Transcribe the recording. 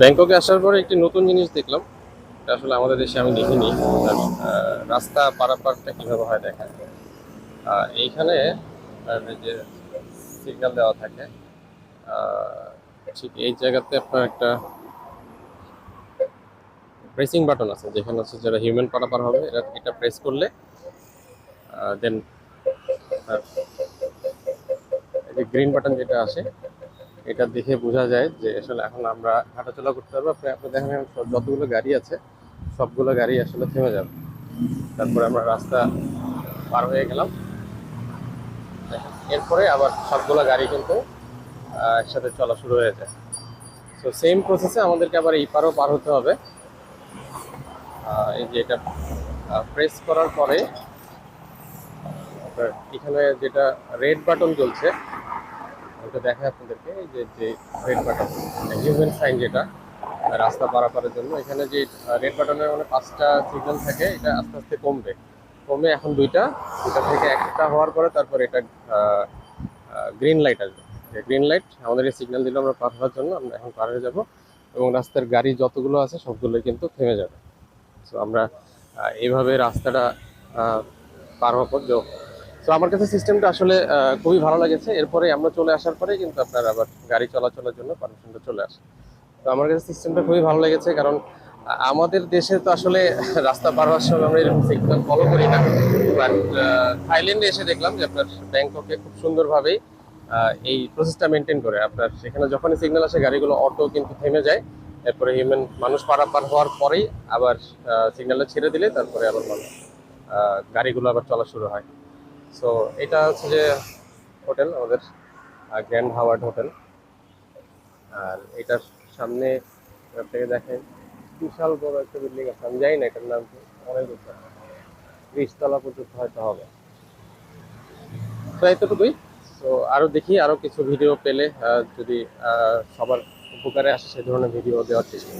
ব্যাংককে আসার পরে একটি নতুন জিনিস দেখলাম। আসলে আমাদের দেশে আমি দেখিনি। রাস্তা পারাপারটা কীভাবে হয় দেখা এইখানে এই যে সিগন্যাল দেওয়া থাকে ঠিক এই জায়গাতে আপনার একটা প্রেসিং বাটন আছে, যেখানে হচ্ছে যারা হিউম্যান পারাপার হবে এটা এটা প্রেস করলে দেন গ্রিন বাটন যেটা আসে এটা দেখে বোঝা যায় যে আসলে এখন আমরা হাঁটাচলা করতে পারব আপনি আপনি দেখেন যতগুলো গাড়ি আছে, সবগুলো গাড়ি আসলে থেমে যাবে। তারপরে আমরা রাস্তা পার হয়ে গেলাম। এরপরে আবার সবগুলো গাড়ি কিন্তু একসাথে চলা শুরু হয়ে যায়। তো সেম প্রসেসে আমাদেরকে আবার এই পারও পার হতে হবে। এই যে এটা প্রেস করার পরে এখানে যেটা রেড বাটন জ্বলছে ওটা দেখায় আপনাদেরকে যে যে রেড বাটন হিউম্যান সাইন যেটা, রাস্তা পারাপারের জন্য, এখানে যে রেড বাটনের মানে পাঁচটা সিগন্যাল থাকে, এটা আস্তে আস্তে কমবে। কমে এখন দুইটা দুইটা থেকে একটা হওয়ার পরে তারপর এটা গ্রিন লাইট আসবে। গ্রিন লাইট আমাদের এই সিগন্যাল দিলে আমরা পার হওয়ার জন্য, আমরা এখন পার হয়ে যাব, এবং রাস্তার গাড়ি যতগুলো আছে সবগুলোই কিন্তু থেমে যাবে। সো আমরা এইভাবে রাস্তাটা পার হওয়ার পর তো আমার কাছে সিস্টেমটা আসলে খুবই ভালো লেগেছে। এরপরে আমরা চলে আসার পরে কিন্তু আপনার আবার গাড়ি চলাচলের জন্য পারমিশনটা চলে আসে। তো আমার কাছে সিস্টেমটা খুবই ভালো লেগেছে, কারণ আমাদের দেশে তো আসলে রাস্তা পার হওয়ার সময় আমরা এরকম সিগন্যাল ফলো করি না। বাট থাইল্যান্ডে এসে দেখলাম যে আপনার ব্যাংককে খুব সুন্দরভাবেই এই প্রসেসটা মেনটেন করে। আপনার সেখানে যখনই সিগন্যাল আসে, গাড়িগুলো অটো কিন্তু থেমে যায়। এরপরে হিউম্যান মানুষ পারাপার হওয়ার পরেই আবার সিগন্যালটা ছেড়ে দিলে তারপরে আবার মানুষ গাড়িগুলো আবার চলা শুরু হয়। সো এটা হচ্ছে যে হোটেল আমাদের গ্র্যান্ড হাওয়ার্ড হোটেল আর এটার সামনে আপনাকে দেখেন বিশাল বড় একটা বিল্ডিং আছে। আমি জানি না এটার নাম কি, অনেক উঁচু ত্রিশতলা পর্যন্ত হয়তো হবে। তো এতটুকুই। তো আরও দেখি আরও কিছু ভিডিও পেলে যদি সবার উপকারে আসে সে ধরনের ভিডিও দেওয়ার চেষ্টা